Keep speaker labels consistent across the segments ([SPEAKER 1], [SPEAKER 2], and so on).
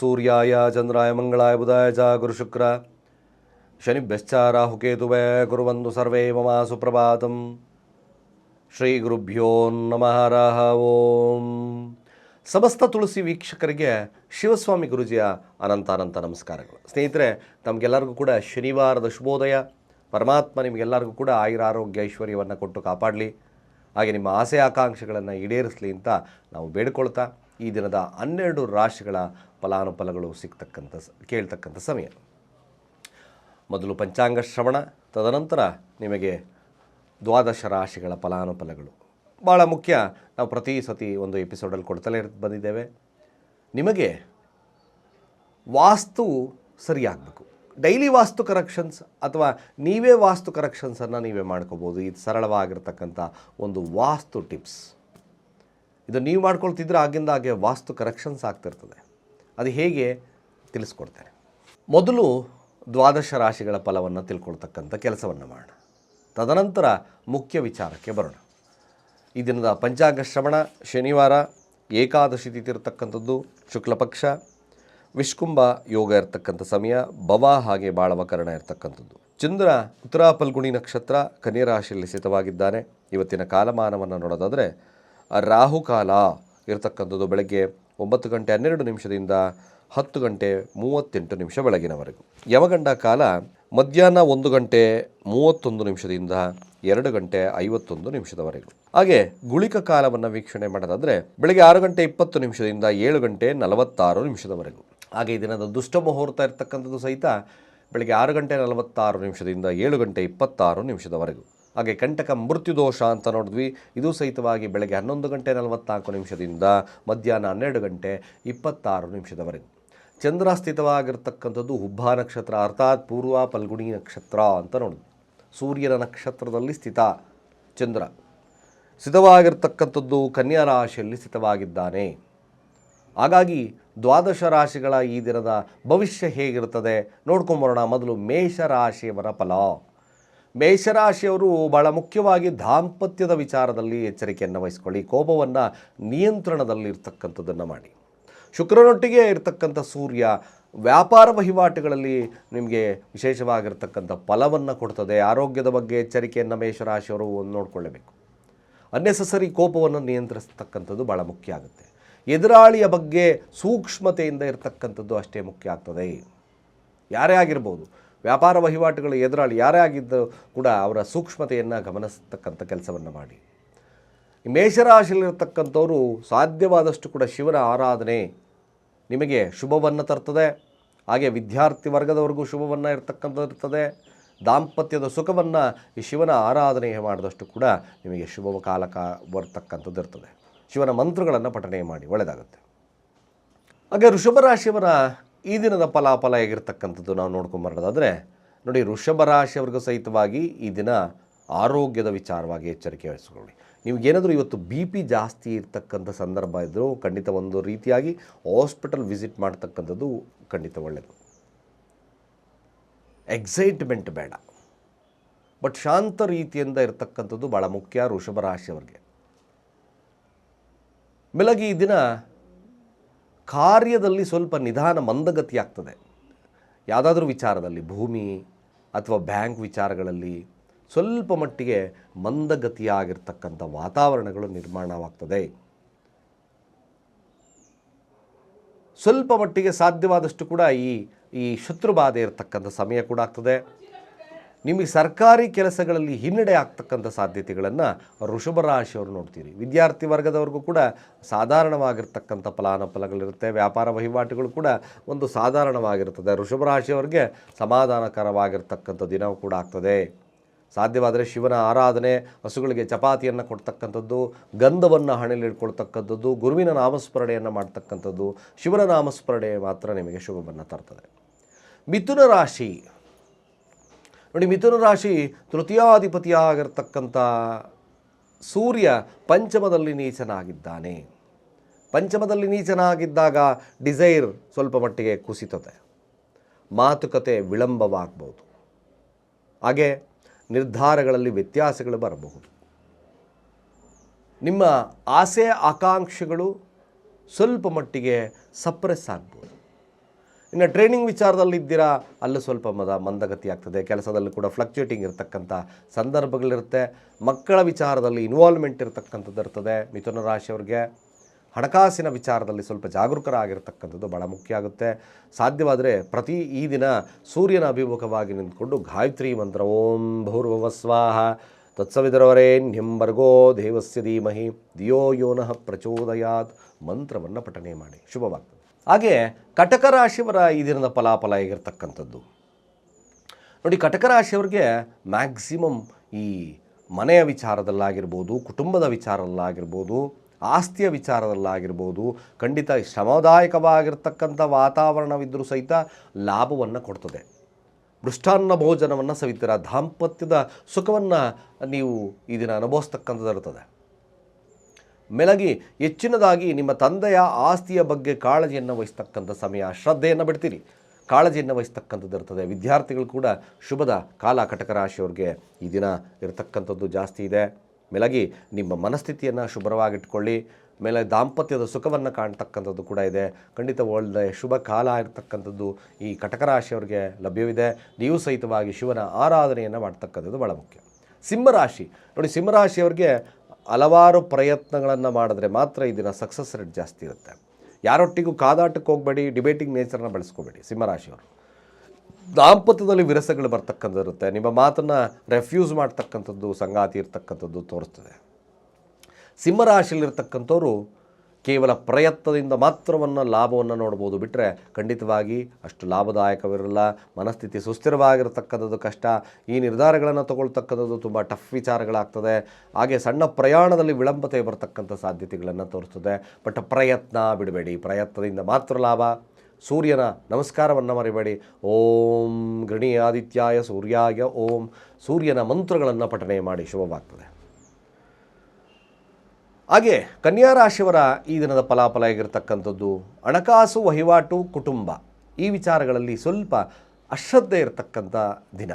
[SPEAKER 1] ಸೂರ್ಯಾಯ ಚಂದ್ರಾಯ ಮಂಗಳಾಯ ಬುಧಾಯ ಚ ಗುರುಶುಕ್ರ ಶನಿಭ್ಯಶ್ಚ ರಾಹುಕೇತುವೇ ಕುರುವಂದು ಸರ್ವೇ ಮಮ ಸುಪ್ರಭಾತಂ. ಶ್ರೀ ಗುರುಭ್ಯೋ ನಮಃ ರಾಹ ಓಂ. ಸಮಸ್ತ ತುಳಸಿ ವೀಕ್ಷಕರಿಗೆ ಶಿವಸ್ವಾಮಿ ಗುರುಜಿಯ ಅನಂತ ಅನಂತ ನಮಸ್ಕಾರಗಳು. ಸ್ನೇಹಿತರೆ, ತಮಗೆಲ್ಲರಿಗೂ ಕೂಡ ಶನಿವಾರದ ಶುಭೋದಯ. ಪರಮಾತ್ಮ ನಿಮಗೆಲ್ಲರಿಗೂ ಕೂಡ ಆಯುರ ಆರೋಗ್ಯ ಐಶ್ವರ್ಯವನ್ನು ಕೊಟ್ಟು ಕಾಪಾಡಲಿ. ಹಾಗೆ ನಿಮ್ಮ ಆಸೆ ಆಕಾಂಕ್ಷೆಗಳನ್ನು ಈಡೇರಿಸಲಿ ಅಂತ ನಾವು ಬೇಡಿಕೊಳ್ತಾ ಈ ದಿನದ ಹನ್ನೆರಡು ರಾಶಿಗಳ ಫಲಾನುಫಲಗಳು ಸಿಗ್ತಕ್ಕಂಥ ಕೇಳ್ತಕ್ಕಂಥ ಸಮಯ. ಮೊದಲು ಪಂಚಾಂಗ ಶ್ರವಣ, ತದನಂತರ ನಿಮಗೆ ದ್ವಾದಶ ರಾಶಿಗಳ ಫಲಾನುಫಲಗಳು. ಭಾಳ ಮುಖ್ಯ. ನಾವು ಪ್ರತಿ ಸತಿ ಒಂದು ಎಪಿಸೋಡಲ್ಲಿ ಕೊಡ್ತಲೇ ಬಂದಿದ್ದೇವೆ. ನಿಮಗೆ ವಾಸ್ತು ಸರಿಯಾಗಬೇಕು. ಡೈಲಿ ವಾಸ್ತು ಕರೆಕ್ಷನ್ಸ್ ಅಥವಾ ನೀವೇ ವಾಸ್ತು ಕರೆಕ್ಷನ್ಸನ್ನು ನೀವೇ ಮಾಡ್ಕೋಬೋದು. ಇದು ಸರಳವಾಗಿರ್ತಕ್ಕಂಥ ಒಂದು ವಾಸ್ತು ಟಿಪ್ಸ್. ಇದು ನೀವು ಮಾಡ್ಕೊಳ್ತಿದ್ರೆ ಆಗಿಂದ ಹಾಗೆ ವಾಸ್ತು ಕರೆಕ್ಷನ್ಸ್ ಆಗ್ತಿರ್ತದೆ. ಅದು ಹೇಗೆ ತಿಳಿಸ್ಕೊಡ್ತಾರೆ? ಮೊದಲು ದ್ವಾದಶ ರಾಶಿಗಳ ಫಲವನ್ನು ತಿಳ್ಕೊಳ್ತಕ್ಕಂಥ ಕೆಲಸವನ್ನು ಮಾಡೋಣ. ತದನಂತರ ಮುಖ್ಯ ವಿಚಾರಕ್ಕೆ ಬರೋಣ. ಈ ದಿನದ ಪಂಚಾಂಗ ಶ್ರವಣ, ಶನಿವಾರ, ಏಕಾದಶಿ ತಿಥಿ ಇರತಕ್ಕಂಥದ್ದು, ಶುಕ್ಲಪಕ್ಷ, ವಿಷ್ಕುಂಭ ಯೋಗ ಇರತಕ್ಕಂಥ ಸಮಯ, ಭವ ಹಾಗೆ ಬಾಳವಕರಣ ಇರತಕ್ಕಂಥದ್ದು. ಚಂದ್ರ ಉತ್ತರಾಪಲ್ಗುಣಿ ನಕ್ಷತ್ರ ಕನ್ಯಾ ರಾಶಿಯಲ್ಲಿ ಸ್ಥಿತವಾಗಿದ್ದಾನೆ. ಇವತ್ತಿನ ಕಾಲಮಾನವನ್ನು ನೋಡೋದಾದರೆ ರಾಹುಕಾಲ ಇರತಕ್ಕಂಥದ್ದು ಬೆಳಗ್ಗೆ ಒಂಬತ್ತು ಗಂಟೆ ಹನ್ನೆರಡು ನಿಮಿಷದಿಂದ ಹತ್ತು ಗಂಟೆ ಮೂವತ್ತೆಂಟು ನಿಮಿಷ ಬೆಳಗಿನವರೆಗೂ. ಯಮಗಂಡ ಕಾಲ ಮಧ್ಯಾಹ್ನ ಒಂದು ಗಂಟೆ ಮೂವತ್ತೊಂದು ನಿಮಿಷದಿಂದ ಎರಡು ಗಂಟೆ ಐವತ್ತೊಂದು ನಿಮಿಷದವರೆಗೂ. ಹಾಗೆ ಗುಳಿಕ ಕಾಲವನ್ನು ವೀಕ್ಷಣೆ ಮಾಡೋದಾದರೆ ಬೆಳಗ್ಗೆ ಆರು ಗಂಟೆ ಇಪ್ಪತ್ತು ನಿಮಿಷದಿಂದ ಏಳು ಗಂಟೆ ನಲವತ್ತಾರು ನಿಮಿಷದವರೆಗೂ. ಹಾಗೆ ಈ ದಿನದ ದುಷ್ಟ ಮುಹೂರ್ತ ಇರತಕ್ಕಂಥದ್ದು ಸಹಿತ ಬೆಳಗ್ಗೆ ಆರು ಗಂಟೆ ನಲವತ್ತಾರು ನಿಮಿಷದಿಂದ ಏಳು ಗಂಟೆ ಇಪ್ಪತ್ತಾರು ನಿಮಿಷದವರೆಗೂ. ಹಾಗೆ ಕಂಟಕ ಮೃತ್ಯುದೋಷ ಅಂತ ನೋಡಿದ್ವಿ. ಇದು ಸಹಿತವಾಗಿ ಬೆಳಗ್ಗೆ ಹನ್ನೊಂದು ಗಂಟೆ ನಲವತ್ನಾಲ್ಕು ನಿಮಿಷದಿಂದ ಮಧ್ಯಾಹ್ನ ಹನ್ನೆರಡು ಗಂಟೆ ಇಪ್ಪತ್ತಾರು ನಿಮಿಷದವರೆಗೆ. ಚಂದ್ರ ಸ್ಥಿತವಾಗಿರ್ತಕ್ಕಂಥದ್ದು ಹುಬ್ಬ ನಕ್ಷತ್ರ ಅರ್ಥಾತ್ ಪೂರ್ವ ಪಲ್ಗುಣಿ ನಕ್ಷತ್ರ ಅಂತ ನೋಡಿದ್ವಿ. ಸೂರ್ಯನ ನಕ್ಷತ್ರದಲ್ಲಿ ಸ್ಥಿತ ಚಂದ್ರ. ಸ್ಥಿತವಾಗಿರ್ತಕ್ಕಂಥದ್ದು ಕನ್ಯಾ ರಾಶಿಯಲ್ಲಿ ಸ್ಥಿತವಾಗಿದ್ದಾನೆ. ಹಾಗಾಗಿ ದ್ವಾದಶ ರಾಶಿಗಳ ಈ ದಿನದ ಭವಿಷ್ಯ ಹೇಗಿರ್ತದೆ ನೋಡ್ಕೊಂಬರೋಣ. ಮೊದಲು ಮೇಷರಾಶಿಯವರ ಫಲ. ಮೇಷರಾಶಿಯವರು ಬಹಳ ಮುಖ್ಯವಾಗಿ ದಾಂಪತ್ಯದ ವಿಚಾರದಲ್ಲಿ ಎಚ್ಚರಿಕೆಯನ್ನು ವಹಿಸ್ಕೊಳ್ಳಿ. ಕೋಪವನ್ನು ನಿಯಂತ್ರಣದಲ್ಲಿರ್ತಕ್ಕಂಥದ್ದನ್ನು ಮಾಡಿ. ಶುಕ್ರನೊಟ್ಟಿಗೆ ಇರತಕ್ಕಂಥ ಸೂರ್ಯ ವ್ಯಾಪಾರ ವಹಿವಾಟುಗಳಲ್ಲಿ ನಿಮಗೆ ವಿಶೇಷವಾಗಿರ್ತಕ್ಕಂಥ ಫಲವನ್ನು ಕೊಡ್ತದೆ. ಆರೋಗ್ಯದ ಬಗ್ಗೆ ಎಚ್ಚರಿಕೆಯನ್ನು ಮೇಷರಾಶಿಯವರು ನೋಡಿಕೊಳ್ಳಬೇಕು. ಅನ್ನೆಸಸರಿ ಕೋಪವನ್ನು ನಿಯಂತ್ರಿಸ್ತಕ್ಕಂಥದ್ದು ಭಾಳ ಮುಖ್ಯ ಆಗುತ್ತೆ. ಎದುರಾಳಿಯ ಬಗ್ಗೆ ಸೂಕ್ಷ್ಮತೆಯಿಂದ ಇರತಕ್ಕಂಥದ್ದು ಅಷ್ಟೇ ಮುಖ್ಯ ಆಗ್ತದೆ. ಯಾರೇ ಆಗಿರ್ಬೋದು. ವ್ಯಾಪಾರ ವಹಿವಾಟುಗಳ ಎದುರಾಳಿ ಯಾರೇ ಆಗಿದ್ದು ಕೂಡ ಅವರ ಸೂಕ್ಷ್ಮತೆಯನ್ನು ಗಮನಿಸ್ತಕ್ಕಂಥ ಕೆಲಸವನ್ನು ಮಾಡಿ. ಮೇಷರಾಶಿಯಲ್ಲಿರತಕ್ಕಂಥವರು ಸಾಧ್ಯವಾದಷ್ಟು ಕೂಡ ಶಿವನ ಆರಾಧನೆ ನಿಮಗೆ ಶುಭವನ್ನು ತರ್ತದೆ. ಹಾಗೆ ವಿದ್ಯಾರ್ಥಿ ವರ್ಗದವರೆಗೂ ಶುಭವನ್ನು ಇರ್ತಕ್ಕಂಥದ್ದು ಇರ್ತದೆ. ದಾಂಪತ್ಯದ ಸುಖವನ್ನು ಈ ಶಿವನ ಆರಾಧನೆ ಮಾಡಿದಷ್ಟು ಕೂಡ ನಿಮಗೆ ಶುಭ ಕಾಲಕ ಬರ್ತಕ್ಕಂಥದ್ದು ಇರ್ತದೆ. ಶಿವನ ಮಂತ್ರಗಳನ್ನು ಪಠನೆ ಮಾಡಿ ಒಳ್ಳೆಯದಾಗುತ್ತೆ. ಹಾಗೆ ವೃಷಭ ರಾಶಿಯವರ ಈ ದಿನದ ಫಲಾಫಲ ಹೇಗಿರ್ತಕ್ಕಂಥದ್ದು ನಾವು ನೋಡ್ಕೊಂಬರೋದಾದರೆ, ನೋಡಿ ವೃಷಭ ರಾಶಿಯವ್ರಿಗೂ ಸಹಿತವಾಗಿ ಈ ದಿನ ಆರೋಗ್ಯದ ವಿಚಾರವಾಗಿ ಎಚ್ಚರಿಕೆ ವಹಿಸ್ಕೊಳ್ಳಿ. ನಿಮಗೇನಾದರೂ ಇವತ್ತು ಬಿ ಪಿ ಜಾಸ್ತಿ ಇರ್ತಕ್ಕಂಥ ಸಂದರ್ಭ ಇದ್ದರೂ ಖಂಡಿತ ಒಂದು ರೀತಿಯಾಗಿ ಹಾಸ್ಪಿಟಲ್ ವಿಸಿಟ್ ಮಾಡ್ತಕ್ಕಂಥದ್ದು ಖಂಡಿತ ಒಳ್ಳೆಯದು ಎಕ್ಸೈಟ್ಮೆಂಟ್ ಬೇಡ. ಬಟ್ ಶಾಂತ ರೀತಿಯಿಂದ ಇರತಕ್ಕಂಥದ್ದು ಭಾಳ ಮುಖ್ಯ ವೃಷಭ ರಾಶಿಯವರಿಗೆ. ಬೆಳಗ್ಗೆ ಈ ದಿನ ಕಾರ್ಯದಲ್ಲಿ ಸ್ವಲ್ಪ ನಿಧಾನ ಮಂದಗತಿ ಆಗ್ತದೆ ಯಾವುದಾದ್ರೂ ವಿಚಾರದಲ್ಲಿ, ಭೂಮಿ ಅಥವಾ ಬ್ಯಾಂಕ್ ವಿಚಾರಗಳಲ್ಲಿ ಸ್ವಲ್ಪ ಮಟ್ಟಿಗೆ ಮಂದಗತಿಯಾಗಿರ್ತಕ್ಕಂಥ ವಾತಾವರಣಗಳು ನಿರ್ಮಾಣವಾಗ್ತದೆ. ಸ್ವಲ್ಪ ಮಟ್ಟಿಗೆ ಸಾಧ್ಯವಾದಷ್ಟು ಕೂಡ ಈ ಈ ಶತ್ರುಬಾಧೆ ಇರತಕ್ಕಂಥ ಸಮಯ ಕೂಡ ಆಗ್ತದೆ. ನಿಮಗೆ ಸರ್ಕಾರಿ ಕೆಲಸಗಳಲ್ಲಿ ಹಿನ್ನಡೆ ಆಗ್ತಕ್ಕಂಥ ಸಾಧ್ಯತೆಗಳನ್ನು ವೃಷಭ ರಾಶಿಯವರು ನೋಡ್ತೀರಿ. ವಿದ್ಯಾರ್ಥಿ ವರ್ಗದವ್ರಿಗೂ ಕೂಡ ಸಾಧಾರಣವಾಗಿರ್ತಕ್ಕಂಥ ಫಲಾನುಫಲಗಳಿರುತ್ತೆ. ವ್ಯಾಪಾರ ವಹಿವಾಟುಗಳು ಕೂಡ ಒಂದು ಸಾಧಾರಣವಾಗಿರ್ತದೆ. ವೃಷಭ ರಾಶಿಯವರಿಗೆ ಸಮಾಧಾನಕರವಾಗಿರ್ತಕ್ಕಂಥ ದಿನವೂ ಕೂಡ ಆಗ್ತದೆ. ಸಾಧ್ಯವಾದರೆ ಶಿವನ ಆರಾಧನೆ, ಹಸುಗಳಿಗೆ ಚಪಾತಿಯನ್ನು ಕೊಡ್ತಕ್ಕಂಥದ್ದು, ಗಂಧವನ್ನು ಹಣೆಯಲ್ಲಿ ಇಟ್ಕೊಳ್ತಕ್ಕಂಥದ್ದು ಗುರುವಿನ ನಾಮಸ್ಮರಣೆಯನ್ನು ಮಾಡ್ತಕ್ಕಂಥದ್ದು, ಶಿವನ ನಾಮಸ್ಮರಣೆ ಮಾತ್ರ ನಿಮಗೆ ಶುಭವನ್ನು ತರ್ತದೆ. ಮಿಥುನ ರಾಶಿ ನೋಡಿ, ಮಿಥುನ ರಾಶಿ ತೃತೀಯಾಧಿಪತಿಯಾಗಿರ್ತಕ್ಕಂಥ ಸೂರ್ಯ ಪಂಚಮದಲ್ಲಿ ನೀಚನಾಗಿದ್ದಾನೆ. ಪಂಚಮದಲ್ಲಿ ನೀಚನಾಗಿದ್ದಾಗ ಡಿಸೈರ್ ಸ್ವಲ್ಪ ಮಟ್ಟಿಗೆ ಕುಸಿತತೆ ಮಾತುಕತೆ ವಿಳಂಬವಾಗಬಹುದು ಹಾಗೆ ನಿರ್ಧಾರಗಳಲ್ಲಿ ವ್ಯತ್ಯಾಸಗಳು ಬರಬಹುದು. ನಿಮ್ಮ ಆಸೆ, ಆಕಾಂಕ್ಷೆಗಳು ಸ್ವಲ್ಪ ಮಟ್ಟಿಗೆ ಸಪ್ರೆಸ್ ಆಗ್ಬೋದು. ಇನ್ನು ಟ್ರೈನಿಂಗ್ ವಿಚಾರದಲ್ಲಿ ಇದ್ದೀರಾ? ಅಲ್ಲೂ ಸ್ವಲ್ಪ ಮದ ಮಂದಗತಿ ಆಗ್ತದೆ. ಕೆಲಸದಲ್ಲೂ ಕೂಡ ಫ್ಲಕ್ಚುಯೇಟಿಂಗ್ ಇರತಕ್ಕಂಥ ಸಂದರ್ಭಗಳಿರುತ್ತೆ. ಮಕ್ಕಳ ವಿಚಾರದಲ್ಲಿ ಇನ್ವಾಲ್ವ್ಮೆಂಟ್ ಇರತಕ್ಕಂಥದ್ದು ಇರ್ತದೆ. ಮಿಥುನ ರಾಶಿಯವ್ರಿಗೆ ಹಣಕಾಸಿನ ವಿಚಾರದಲ್ಲಿ ಸ್ವಲ್ಪ ಜಾಗರೂಕರಾಗಿರ್ತಕ್ಕಂಥದ್ದು ಭಾಳ ಮುಖ್ಯ ಆಗುತ್ತೆ. ಸಾಧ್ಯವಾದರೆ ಪ್ರತಿ ಈ ದಿನ ಸೂರ್ಯನ ಅಭಿಮುಖವಾಗಿ ನಿಂತ್ಕೊಂಡು ಗಾಯತ್ರಿ ಮಂತ್ರ, ಓಂ ಭೂರ್ಭುವ ಸ್ವಾಹ. ತತ್ಸವಿದರವರೇಣ್ಯಂಬರ್ಗೋ ದೇವಸ್ಯ ಧೀಮಹಿ. ಧಿಯೋ ಯೋನಃ ಪ್ರಚೋದಯಾತ್. ಮಂತ್ರವನ್ನು ಪಠನೆ ಮಾಡಿ. ಶುಭವಾಗ್ತದೆ. ಹಾಗೆ ಕಟಕ ರಾಶಿಯವರ ಈ ದಿನದ ಫಲಾಫಲ ಆಗಿರ್ತಕ್ಕಂಥದ್ದು ನೋಡಿ, ಕಟಕ ರಾಶಿಯವ್ರಿಗೆ ಮ್ಯಾಕ್ಸಿಮಮ್ ಈ ಮನೆಯ ವಿಚಾರದಲ್ಲಾಗಿರ್ಬೋದು, ಕುಟುಂಬದ ವಿಚಾರದಲ್ಲಾಗಿರ್ಬೋದು, ಆಸ್ತಿಯ ವಿಚಾರದಲ್ಲಾಗಿರ್ಬೋದು, ಖಂಡಿತ ಶ್ರಮದಾಯಕವಾಗಿರ್ತಕ್ಕಂಥ ವಾತಾವರಣವಿದ್ದರೂ ಸಹಿತ ಲಾಭವನ್ನು ಕೊಡ್ತದೆ. ಮೃಷ್ಟಾನ್ನ ಭೋಜನವನ್ನು ಸವಿತೀರ, ದಾಂಪತ್ಯದ ಸುಖವನ್ನು ನೀವು ಇದನ್ನು ದಿನ ಅನುಭವಿಸ್ತಕ್ಕಂಥದ್ದು ಇರ್ತದೆ. ಮೇಲಾಗಿ ಹೆಚ್ಚಿನದಾಗಿ ನಿಮ್ಮ ತಂದೆಯ ಆಸ್ತಿಯ ಬಗ್ಗೆ ಕಾಳಜಿಯನ್ನು ವಹಿಸ್ತಕ್ಕಂಥ ಸಮಯ. ಶ್ರದ್ಧೆಯನ್ನು ಬಿಡ್ತೀರಿ. ಕಾಳಜಿಯನ್ನು ವಹಿಸ್ತಕ್ಕಂಥದ್ದು ಇರ್ತದೆ. ವಿದ್ಯಾರ್ಥಿಗಳು ಕೂಡ ಶುಭದ ಕಾಲ ಕಟಕ ರಾಶಿಯವ್ರಿಗೆ ಈ ದಿನ ಇರತಕ್ಕಂಥದ್ದು ಜಾಸ್ತಿ ಇದೆ. ಮೆಲಗಿ ನಿಮ್ಮ ಮನಸ್ಥಿತಿಯನ್ನು ಶುಭ್ರವಾಗಿಟ್ಕೊಳ್ಳಿ. ಮೇಲೆ ದಾಂಪತ್ಯದ ಸುಖವನ್ನು ಕಾಣ್ತಕ್ಕಂಥದ್ದು ಕೂಡ ಇದೆ. ಖಂಡಿತ ಒಳ್ಳೆಯ ಶುಭ ಕಾಲ ಇರತಕ್ಕಂಥದ್ದು ಈ ಕಟಕ ರಾಶಿಯವ್ರಿಗೆ ಲಭ್ಯವಿದೆ. ನೀವು ಸಹಿತವಾಗಿ ಶಿವನ ಆರಾಧನೆಯನ್ನು ಮಾಡ್ತಕ್ಕಂಥದ್ದು ಬಹಳ ಮುಖ್ಯ. ಸಿಂಹರಾಶಿ. ನೋಡಿ, ಸಿಂಹರಾಶಿಯವ್ರಿಗೆ ಹಲವಾರು ಪ್ರಯತ್ನಗಳನ್ನು ಮಾಡಿದ್ರೆ ಮಾತ್ರ ಈ ದಿನ ಸಕ್ಸಸ್ ರೇಟ್ ಜಾಸ್ತಿ ಇರುತ್ತೆ. ಯಾರೊಟ್ಟಿಗೂ ಕಾದಾಟಕ್ಕೆ ಹೋಗಬೇಡಿ ಡಿಬೇಟಿಂಗ್ ನೇಚರ್ನ ಬೆಳೆಸ್ಕೋಬೇಡಿ ಸಿಂಹರಾಶಿಯವರು ದಾಂಪತ್ಯದಲ್ಲಿ ವಿರಸಗಳು ಬರ್ತಕ್ಕಂಥದ್ದು ಇರುತ್ತೆ. ನಿಮ್ಮ ಮಾತನ್ನು ರೆಫ್ಯೂಸ್ ಮಾಡ್ತಕ್ಕಂಥದ್ದು, ಸಂಗಾತಿ ಇರ್ತಕ್ಕಂಥದ್ದು ತೋರಿಸ್ತದೆ. ಸಿಂಹರಾಶಿಯಲ್ಲಿರ್ತಕ್ಕಂಥವ್ರು ಕೇವಲ ಪ್ರಯತ್ನದಿಂದ ಮಾತ್ರವನ್ನು ಲಾಭವನ್ನು ನೋಡ್ಬೋದು. ಬಿಟ್ಟರೆ ಖಂಡಿತವಾಗಿ ಅಷ್ಟು ಲಾಭದಾಯಕವಿರಲ್ಲ. ಮನಸ್ಥಿತಿ ಸುಸ್ಥಿರವಾಗಿರತಕ್ಕಂಥದ್ದು ಕಷ್ಟ. ಈ ನಿರ್ಧಾರಗಳನ್ನು ತಗೊಳ್ತಕ್ಕಂಥದ್ದು ತುಂಬ ಟಫ್ ವಿಚಾರಗಳಾಗ್ತದೆ. ಹಾಗೆ ಸಣ್ಣ ಪ್ರಯಾಣದಲ್ಲಿ ವಿಳಂಬತೆ ಬರತಕ್ಕಂಥ ಸಾಧ್ಯತೆಗಳನ್ನು ತೋರಿಸ್ತದೆ. ಬಟ್ ಪ್ರಯತ್ನ ಬಿಡಬೇಡಿ. ಪ್ರಯತ್ನದಿಂದ ಮಾತ್ರ ಲಾಭ. ಸೂರ್ಯನ ನಮಸ್ಕಾರವನ್ನು ಮರಿಬೇಡಿ. ಓಂ ಗೃಣಿ ಆದಿತ್ಯಾಯ ಸೂರ್ಯಾಯ ಓಂ. ಸೂರ್ಯನ ಮಂತ್ರಗಳನ್ನು ಪಠನೆ ಮಾಡಿ ಶುಭವಾಗ್ತದೆ. ಹಾಗೆ ಕನ್ಯಾ ರಾಶಿಯವರ ಈ ದಿನದ ಫಲಾಫಲ ಆಗಿರತಕ್ಕಂಥದ್ದು ಹಣಕಾಸು, ವಹಿವಾಟು, ಕುಟುಂಬ ಈ ವಿಚಾರಗಳಲ್ಲಿ ಸ್ವಲ್ಪ ಅಶ್ರದ್ಧೆ ಇರತಕ್ಕಂಥ ದಿನ.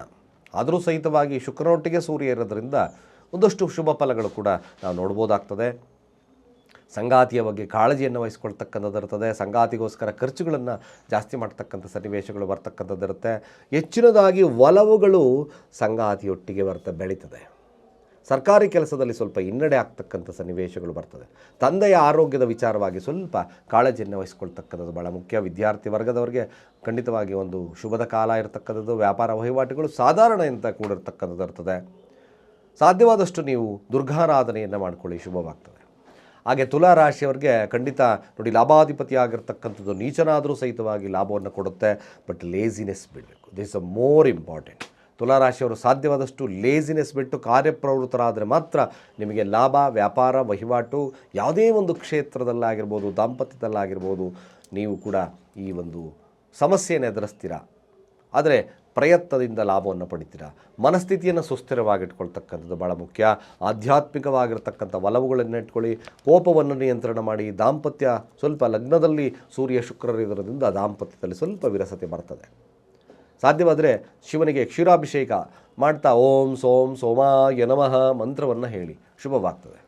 [SPEAKER 1] ಆದರೂ ಸಹಿತವಾಗಿ ಶುಕ್ರನೊಟ್ಟಿಗೆ ಸೂರ್ಯ ಇರೋದರಿಂದ ಒಂದಷ್ಟು ಶುಭ ಫಲಗಳು ಕೂಡ ನಾವು ನೋಡ್ಬೋದಾಗ್ತದೆ. ಸಂಗಾತಿಯ ಬಗ್ಗೆ ಕಾಳಜಿಯನ್ನು ವಹಿಸ್ಕೊಳ್ತಕ್ಕಂಥದ್ದು ಇರ್ತದೆ. ಸಂಗಾತಿಗೋಸ್ಕರ ಖರ್ಚುಗಳನ್ನು ಜಾಸ್ತಿ ಮಾಡ್ತಕ್ಕಂಥ ಸನ್ನಿವೇಶಗಳು ಬರ್ತಕ್ಕಂಥದ್ದು ಇರುತ್ತೆ. ಹೆಚ್ಚಿನದಾಗಿ ಒಲವುಗಳು ಸಂಗಾತಿಯೊಟ್ಟಿಗೆ ಬರ್ತ ಬೆಳೀತದೆ. ಸರ್ಕಾರಿ ಕೆಲಸದಲ್ಲಿ ಸ್ವಲ್ಪ ಹಿನ್ನಡೆ ಆಗ್ತಕ್ಕಂಥ ಸನ್ನಿವೇಶಗಳು ಬರ್ತದೆ. ತಂದೆಯ ಆರೋಗ್ಯದ ವಿಚಾರವಾಗಿ ಸ್ವಲ್ಪ ಕಾಳಜಿಯನ್ನು ವಹಿಸ್ಕೊಳ್ತಕ್ಕಂಥದ್ದು ಭಾಳ ಮುಖ್ಯ. ವಿದ್ಯಾರ್ಥಿ ವರ್ಗದವರಿಗೆ ಖಂಡಿತವಾಗಿ ಒಂದು ಶುಭದ ಕಾಲ ಇರತಕ್ಕಂಥದ್ದು. ವ್ಯಾಪಾರ ವಹಿವಾಟುಗಳು ಸಾಧಾರಣ ಅಂತ ಕೂಡಿರ್ತಕ್ಕಂಥದ್ದು ಇರ್ತದೆ. ಸಾಧ್ಯವಾದಷ್ಟು ನೀವು ದುರ್ಗಾರಾಧನೆಯನ್ನು ಮಾಡ್ಕೊಳ್ಳಿ, ಶುಭವಾಗ್ತದೆ. ಹಾಗೆ ತುಲಾ ರಾಶಿಯವರಿಗೆ ಖಂಡಿತ ನೋಡಿ ಲಾಭಾಧಿಪತಿ ಆಗಿರ್ತಕ್ಕಂಥದ್ದು ನೀಚನಾದರೂ ಸಹಿತವಾಗಿ ಲಾಭವನ್ನು ಕೊಡುತ್ತೆ. ಬಟ್ ಲೇಸಿನೆಸ್ ಬಿಡಬೇಕು. ದಿಸ್ ಅ ಮೋರ್ ಇಂಪಾರ್ಟೆಂಟ್ ತುಲಾ ರಾಶಿಯವರು ಸಾಧ್ಯವಾದಷ್ಟು ಲೇಸಿನೆಸ್ ಬಿಟ್ಟು ಕಾರ್ಯಪ್ರವೃತ್ತರಾದರೆ ಮಾತ್ರ ನಿಮಗೆ ಲಾಭ, ವ್ಯಾಪಾರ, ವಹಿವಾಟು ಯಾವುದೇ ಒಂದು ಕ್ಷೇತ್ರದಲ್ಲಾಗಿರ್ಬೋದು, ದಾಂಪತ್ಯದಲ್ಲಾಗಿರ್ಬೋದು ನೀವು ಕೂಡ ಈ ಒಂದು ಸಮಸ್ಯೆಯನ್ನು ಎದುರಿಸ್ತೀರಾ? ಆದರೆ ಪ್ರಯತ್ನದಿಂದ ಲಾಭವನ್ನು ಪಡಿತೀರಾ? ಮನಸ್ಥಿತಿಯನ್ನು ಸುಸ್ಥಿರವಾಗಿಟ್ಕೊಳ್ತಕ್ಕಂಥದ್ದು ಭಾಳ ಮುಖ್ಯ. ಆಧ್ಯಾತ್ಮಿಕವಾಗಿರ್ತಕ್ಕಂಥ ಒಲವುಗಳನ್ನು ಇಟ್ಕೊಳ್ಳಿ. ಕೋಪವನ್ನು ನಿಯಂತ್ರಣ ಮಾಡಿ. ದಾಂಪತ್ಯ ಸ್ವಲ್ಪ ಲಗ್ನದಲ್ಲಿ ಸೂರ್ಯ ಶುಕ್ರರಿರೋದ್ರಿಂದ ದಾಂಪತ್ಯದಲ್ಲಿ ಸ್ವಲ್ಪ ವಿರಸತೆ ಬರ್ತದೆ. ಸಾಧ್ಯವಾದರೆ ಶಿವನಿಗೆ ಕ್ಷೀರಾಭಿಷೇಕ ಮಾಡ್ತಾ ಓಂ ಸೋಂ ಸೋಮಾಯ ನಮಃ ಮಂತ್ರವನ್ನು ಹೇಳಿ. ಶುಭವಾಗ್ತದೆ.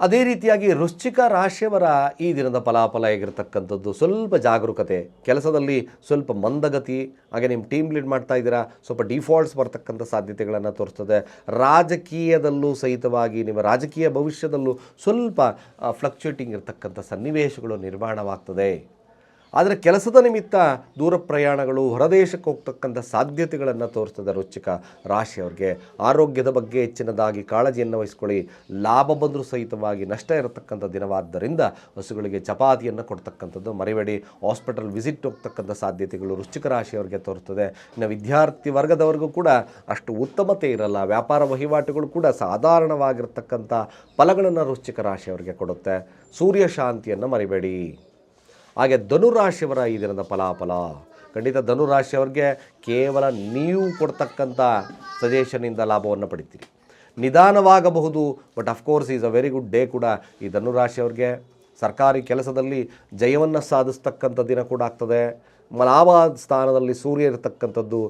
[SPEAKER 1] ಅದೇ ರೀತಿಯಾಗಿ ವೃಶ್ಚಿಕ ರಾಶಿಯವರ ಈ ದಿನದ ಫಲಾಫಲ ಆಗಿರತಕ್ಕಂಥದ್ದು ಸ್ವಲ್ಪ ಜಾಗರೂಕತೆ, ಕೆಲಸದಲ್ಲಿ ಸ್ವಲ್ಪ ಮಂದಗತಿ, ಹಾಗೆ ನಿಮ್ಮ ಟೀಮ್ ಲೀಡ್ ಮಾಡ್ತಾ ಇದ್ದೀರಾ? ಸ್ವಲ್ಪ ಡಿಫಾಲ್ಟ್ಸ್ ಬರ್ತಕ್ಕಂಥ ಸಾಧ್ಯತೆಗಳನ್ನು ತೋರಿಸ್ತದೆ. ರಾಜಕೀಯದಲ್ಲೂ ಸಹಿತವಾಗಿ ನಿಮ್ಮ ರಾಜಕೀಯ ಭವಿಷ್ಯದಲ್ಲೂ ಸ್ವಲ್ಪ ಫ್ಲಕ್ಚುಯೇಟಿಂಗ್ ಇರತಕ್ಕಂಥ ಸನ್ನಿವೇಶಗಳು ನಿರ್ಮಾಣವಾಗ್ತದೆ. ಆದರೆ ಕೆಲಸದ ನಿಮಿತ್ತ ದೂರ ಪ್ರಯಾಣಗಳು, ಹೊರದೇಶಕ್ಕೆ ಹೋಗ್ತಕ್ಕಂಥ ಸಾಧ್ಯತೆಗಳನ್ನು ತೋರಿಸ್ತದೆ ರುಚಿಕ ರಾಶಿಯವ್ರಿಗೆ ಆರೋಗ್ಯದ ಬಗ್ಗೆ ಹೆಚ್ಚಿನದಾಗಿ ಕಾಳಜಿಯನ್ನು ವಹಿಸ್ಕೊಳ್ಳಿ. ಲಾಭ ಬಂದರೂ ಸಹಿತವಾಗಿ ನಷ್ಟ ಇರತಕ್ಕಂಥ ದಿನವಾದ್ದರಿಂದ ಹಸುಗಳಿಗೆ ಚಪಾತಿಯನ್ನು ಕೊಡ್ತಕ್ಕಂಥದ್ದು ಮರಿಬೇಡಿ. ಹಾಸ್ಪಿಟಲ್ ವಿಸಿಟ್ ಹೋಗ್ತಕ್ಕಂಥ ಸಾಧ್ಯತೆಗಳು ರುಚಿಕ ರಾಶಿಯವರಿಗೆ ತೋರ್ತದೆ ಇನ್ನು ವಿದ್ಯಾರ್ಥಿ ವರ್ಗದವರೆಗೂ ಕೂಡ ಅಷ್ಟು ಉತ್ತಮತೆ ಇರಲ್ಲ. ವ್ಯಾಪಾರ ವಹಿವಾಟುಗಳು ಕೂಡ ಸಾಧಾರಣವಾಗಿರ್ತಕ್ಕಂಥ ಫಲಗಳನ್ನು ರುಚಿಕ ರಾಶಿಯವರಿಗೆ ಕೊಡುತ್ತೆ. ಸೂರ್ಯ ಶಾಂತಿಯನ್ನು ಮರಿಬೇಡಿ. ಹಾಗೆ ಧನುರಾಶಿಯವರ ಈ ದಿನದ ಫಲಾಫಲ. ಖಂಡಿತ ಧನುರಾಶಿಯವರಿಗೆ ಕೇವಲ ನೀವು ಕೊಡ್ತಕ್ಕಂಥ ಸಜೆಷನಿಂದ ಲಾಭವನ್ನು ಪಡಿತೀರಿ. ನಿಧಾನವಾಗಬಹುದು but of course is a very good day ಕೂಡ ಈ ಧನುರಾಶಿಯವ್ರಿಗೆ. ಸರ್ಕಾರಿ ಕೆಲಸದಲ್ಲಿ ಜಯವನ್ನು ಸಾಧಿಸ್ತಕ್ಕಂಥ ದಿನ ಕೂಡ ಆಗ್ತದೆ. ಲಾಭ ಸ್ಥಾನದಲ್ಲಿ ಸೂರ್ಯ ಇರತಕ್ಕಂಥದ್ದು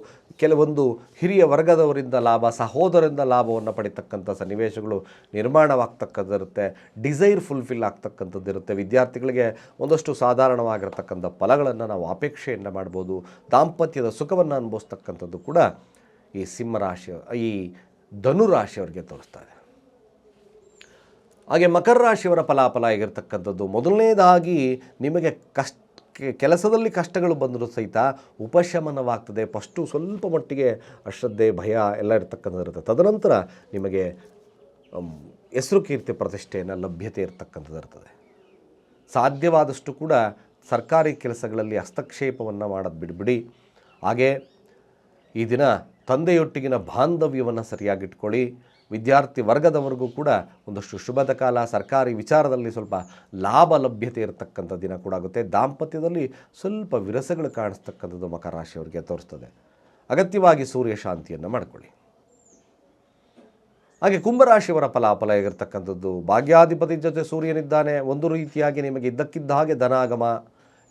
[SPEAKER 1] ಕೆಲವೊಂದು ಹಿರಿಯ ವರ್ಗದವರಿಂದ ಲಾಭ, ಸಹೋದರರಿಂದ ಲಾಭವನ್ನು ಪಡಿತಕ್ಕಂಥ ಸನ್ನಿವೇಶಗಳು ನಿರ್ಮಾಣವಾಗ್ತಕ್ಕಂಥದ್ದಿರುತ್ತೆ ಡಿಸೈರ್ ಫುಲ್ಫಿಲ್ ಆಗ್ತಕ್ಕಂಥದ್ದಿರುತ್ತೆ. ವಿದ್ಯಾರ್ಥಿಗಳಿಗೆ ಒಂದಷ್ಟು ಸಾಧಾರಣವಾಗಿರ್ತಕ್ಕಂಥ ಫಲಗಳನ್ನು ನಾವು ಅಪೇಕ್ಷೆಯನ್ನು ಮಾಡ್ಬೋದು. ದಾಂಪತ್ಯದ ಸುಖವನ್ನು ಅನುಭವಿಸ್ತಕ್ಕಂಥದ್ದು ಕೂಡ ಈ ಸಿಂಹರಾಶಿ ಈ ಧನುರಾಶಿಯವರಿಗೆ ತೋರಿಸ್ತಾ ಇದೆ. ಹಾಗೆ ಮಕರ ರಾಶಿಯವರ ಫಲಾಫಲ ಆಗಿರ್ತಕ್ಕಂಥದ್ದು ಮೊದಲನೇದಾಗಿ ನಿಮಗೆ ಕಷ್ಟ ಕೆಲಸದಲ್ಲಿ ಕಷ್ಟಗಳು ಬಂದರೂ ಸಹಿತ ಉಪಶಮನವಾಗ್ತದೆ. ಫಸ್ಟು ಸ್ವಲ್ಪ ಮಟ್ಟಿಗೆ ಅಶ್ರದ್ಧೆ, ಭಯ ಎಲ್ಲ ಇರ್ತಕ್ಕಂಥದ್ದು ಇರುತ್ತೆ ತದನಂತರ ನಿಮಗೆ ಹೆಸರು ಕೀರ್ತಿ ಪ್ರತಿಷ್ಠೆಯನ್ನು ಲಭ್ಯತೆ ಇರ್ತಕ್ಕಂಥದ್ದು ಇರ್ತದೆ ಸಾಧ್ಯವಾದಷ್ಟು ಕೂಡ ಸರ್ಕಾರಿ ಕೆಲಸಗಳಲ್ಲಿ ಹಸ್ತಕ್ಷೇಪವನ್ನು ಮಾಡೋದು ಬಿಡ್ಬಿಡಿ. ಹಾಗೆ ಈ ದಿನ ತಂದೆಯೊಟ್ಟಿಗಿನ ಬಾಂಧವ್ಯವನ್ನು ಸರಿಯಾಗಿಟ್ಕೊಳ್ಳಿ. ವಿದ್ಯಾರ್ಥಿ ವರ್ಗದವರೆಗೂ ಕೂಡ ಒಂದಷ್ಟು ಶುಭದ ಕಾಲ. ಸರ್ಕಾರಿ ವಿಚಾರದಲ್ಲಿ ಸ್ವಲ್ಪ ಲಾಭ ಲಭ್ಯತೆ ಇರತಕ್ಕಂಥ ದಿನ ಕೂಡ ಆಗುತ್ತೆ. ದಾಂಪತ್ಯದಲ್ಲಿ ಸ್ವಲ್ಪ ವಿರಸಗಳು ಕಾಣಿಸ್ತಕ್ಕಂಥದ್ದು ಮಕರ ರಾಶಿಯವರಿಗೆ ತೋರಿಸ್ತದೆ. ಅಗತ್ಯವಾಗಿ ಸೂರ್ಯ ಶಾಂತಿಯನ್ನು ಮಾಡಿಕೊಳ್ಳಿ. ಹಾಗೆ ಕುಂಭರಾಶಿಯವರ ಫಲಾಫಲ ಆಗಿರ್ತಕ್ಕಂಥದ್ದು ಭಾಗ್ಯಾಧಿಪತಿ ಜೊತೆ ಸೂರ್ಯನಿದ್ದಾನೆ. ಒಂದು ರೀತಿಯಾಗಿ ನಿಮಗೆ ಇದ್ದಕ್ಕಿದ್ದ ಹಾಗೆ ಧನಾಗಮ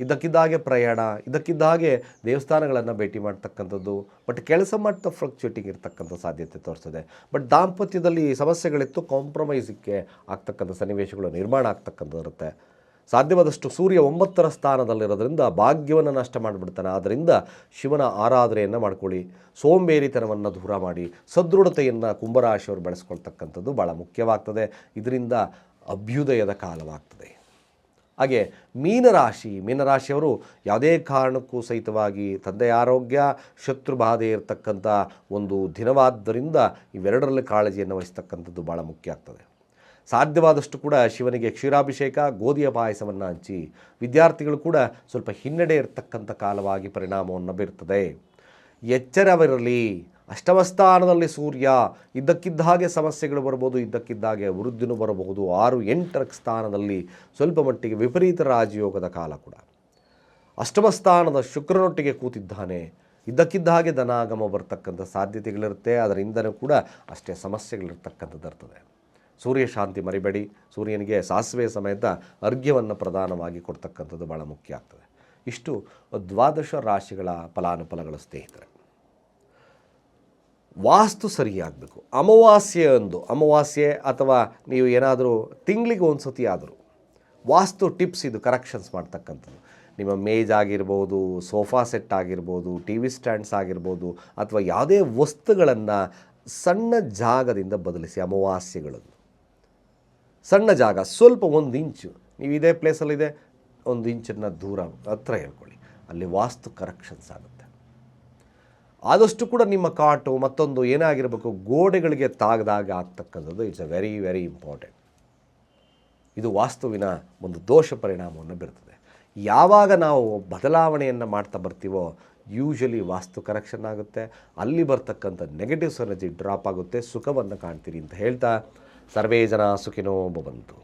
[SPEAKER 1] ಇದ್ದಕ್ಕಿದ್ದ ಹಾಗೆ ಪ್ರಯಾಣ ಇದಕ್ಕಿದ್ದ ಹಾಗೆ ದೇವಸ್ಥಾನಗಳನ್ನು ಭೇಟಿ ಮಾಡ್ತಕ್ಕಂಥದ್ದು ಬಟ್ ಕೆಲಸ ಮಾಡ್ತಾ ಫ್ಲಕ್ಚುಯೇಟಿಂಗ್ ಇರ್ತಕ್ಕಂಥ ಸಾಧ್ಯತೆ ತೋರಿಸ್ತದೆ ಬಟ್ ದಾಂಪತ್ಯದಲ್ಲಿ ಸಮಸ್ಯೆಗಳಿತ್ತು ಕಾಂಪ್ರಮೈಸಿಗೆ ಆಗ್ತಕ್ಕಂಥ ಸನ್ನಿವೇಶಗಳು ನಿರ್ಮಾಣ ಆಗ್ತಕ್ಕಂಥದ್ದಿರುತ್ತೆ ಸಾಧ್ಯವಾದಷ್ಟು ಸೂರ್ಯ ಒಂಬತ್ತರ ಸ್ಥಾನದಲ್ಲಿರೋದ್ರಿಂದ ಭಾಗ್ಯವನ್ನು ನಷ್ಟ ಮಾಡಿಬಿಡ್ತಾನೆ. ಆದ್ದರಿಂದ ಶಿವನ ಆರಾಧನೆಯನ್ನು ಮಾಡ್ಕೊಳ್ಳಿ. ಸೋಂಬೇರಿತನವನ್ನು ದೂರ ಮಾಡಿ, ಸದೃಢತೆಯನ್ನು ಕುಂಭರಾಶಿಯವರು ಬೆಳೆಸ್ಕೊಳ್ತಕ್ಕಂಥದ್ದು ಭಾಳ ಮುಖ್ಯವಾಗ್ತದೆ. ಇದರಿಂದ ಅಭ್ಯುದಯದ ಕಾಲವಾಗ್ತದೆ. ಹಾಗೆ ಮೀನರಾಶಿ, ಮೀನರಾಶಿಯವರು ಯಾವುದೇ ಕಾರಣಕ್ಕೂ ಸಹಿತವಾಗಿ ತಂದೆಯ ಆರೋಗ್ಯ, ಶತ್ರು ಬಾಧೆ ಇರತಕ್ಕಂಥ ಒಂದು ದಿನವಾದ್ದರಿಂದ ಇವೆರಡರಲ್ಲಿ ಕಾಳಜಿಯನ್ನು ವಹಿಸ್ತಕ್ಕಂಥದ್ದು ಭಾಳ ಮುಖ್ಯ ಆಗ್ತದೆ. ಸಾಧ್ಯವಾದಷ್ಟು ಕೂಡ ಶಿವನಿಗೆ ಕ್ಷೀರಾಭಿಷೇಕ, ಗೋಧಿಯ ಪಾಯಸವನ್ನು ಹಂಚಿ ವಿದ್ಯಾರ್ಥಿಗಳು ಕೂಡ ಸ್ವಲ್ಪ ಹಿನ್ನಡೆ ಇರತಕ್ಕಂಥ ಕಾಲವಾಗಿ ಪರಿಣಾಮವನ್ನು ಬೀರ್ತದೆ. ಎಚ್ಚರವಿರಲಿ. ಅಷ್ಟಮ ಸ್ಥಾನದಲ್ಲಿ ಸೂರ್ಯ ಇದ್ದಕ್ಕಿದ್ದ ಹಾಗೆ ಸಮಸ್ಯೆಗಳು ಬರ್ಬೋದು, ಇದ್ದಕ್ಕಿದ್ದ ಹಾಗೆ ವೃದ್ಧಿನೂ ಬರಬಹುದು. ಆರು ಎಂಟರ ಸ್ಥಾನದಲ್ಲಿ ಸ್ವಲ್ಪ ಮಟ್ಟಿಗೆ ವಿಪರೀತ ರಾಜಯೋಗದ ಕಾಲ ಕೂಡ. ಅಷ್ಟಮ ಸ್ಥಾನದ ಶುಕ್ರನೊಟ್ಟಿಗೆ ಕೂತಿದ್ದಾನೆ. ಇದ್ದಕ್ಕಿದ್ದ ಹಾಗೆ ಧನಾಗಮ ಬರ್ತಕ್ಕಂಥ ಸಾಧ್ಯತೆಗಳಿರುತ್ತೆ. ಅದರಿಂದನೂ ಕೂಡ ಅಷ್ಟೇ ಸಮಸ್ಯೆಗಳಿರ್ತಕ್ಕಂಥದ್ದು ಇರ್ತದೆ. ಸೂರ್ಯ ಶಾಂತಿ ಮರಿಬೇಡಿ. ಸೂರ್ಯನಿಗೆ ಸಾಸಿವೆ ಸಮೇತ ಅರ್ಘ್ಯವನ್ನು ಪ್ರಧಾನವಾಗಿ ಕೊಡ್ತಕ್ಕಂಥದ್ದು ಭಾಳ ಮುಖ್ಯ ಆಗ್ತದೆ. ಇಷ್ಟು ದ್ವಾದಶ ರಾಶಿಗಳ ಫಲಾನುಫಲಗಳ ಸ್ನೇಹಿತರೆ. ವಾಸ್ತು ಸರಿಯಾಗಬೇಕು. ಅಮಾವಾಸ್ಯೆ ಅಂದು, ಅಮಾವಾಸ್ಯೆ ಅಥವಾ ನೀವು ಏನಾದರೂ ತಿಂಗಳಿಗೆ ಒಂದು ಸತಿ ಆದರೂ, ವಾಸ್ತು ಟಿಪ್ಸ್ ಇದು ಕರೆಕ್ಷನ್ಸ್ ಮಾಡ್ತಕ್ಕಂಥದ್ದು. ನಿಮ್ಮ ಮೇಜ್ ಆಗಿರ್ಬೋದು, ಸೋಫಾ ಸೆಟ್ ಆಗಿರ್ಬೋದು, ಟಿ ವಿ ಸ್ಟ್ಯಾಂಡ್ಸ್ ಆಗಿರ್ಬೋದು, ಅಥವಾ ಯಾವುದೇ ವಸ್ತುಗಳನ್ನು ಸಣ್ಣ ಜಾಗದಿಂದ ಬದಲಿಸಿ ಅಮಾವಾಸ್ಯೆಗಳನ್ನು ಸಣ್ಣ ಜಾಗ, ಸ್ವಲ್ಪ ಒಂದು ಇಂಚು. ನೀವು ಇದೇ ಪ್ಲೇಸಲ್ಲಿದೆ ಒಂದು ಇಂಚನ್ನು ದೂರ. ಹತ್ರ ಹೇಳ್ಕೊಳ್ಳಿ. ಅಲ್ಲಿ ವಾಸ್ತು ಕರೆಕ್ಷನ್ಸ್ ಆಗುತ್ತೆ. ಆದಷ್ಟು ಕೂಡ ನಿಮ್ಮ ಕಾಟು ಮತ್ತೊಂದು ಏನಾಗಿರಬೇಕು, ಗೋಡೆಗಳಿಗೆ ತಾಗದಾಗ ಆಗ್ತಕ್ಕಂಥದ್ದು it's a very very important ಇದು ವಾಸ್ತುವಿನ ಒಂದು ದೋಷ ಪರಿಣಾಮವನ್ನು ಬೀರ್ತದೆ. ಯಾವಾಗ ನಾವು ಬದಲಾವಣೆಯನ್ನು ಮಾಡ್ತಾ ಬರ್ತೀವೋ ಯೂಶಲಿ ವಾಸ್ತು ಕರೆಕ್ಷನ್ ಆಗುತ್ತೆ. ಅಲ್ಲಿ ಬರ್ತಕ್ಕಂಥ ನೆಗೆಟಿವ್ಸ್ ಎನರ್ಜಿ ಡ್ರಾಪ್ ಆಗುತ್ತೆ. ಸುಖವನ್ನು ಕಾಣ್ತೀರಿ ಅಂತ ಹೇಳ್ತಾ, ಸರ್ವೇ ಜನ ಸುಖಿನೋ ಭವಂತು.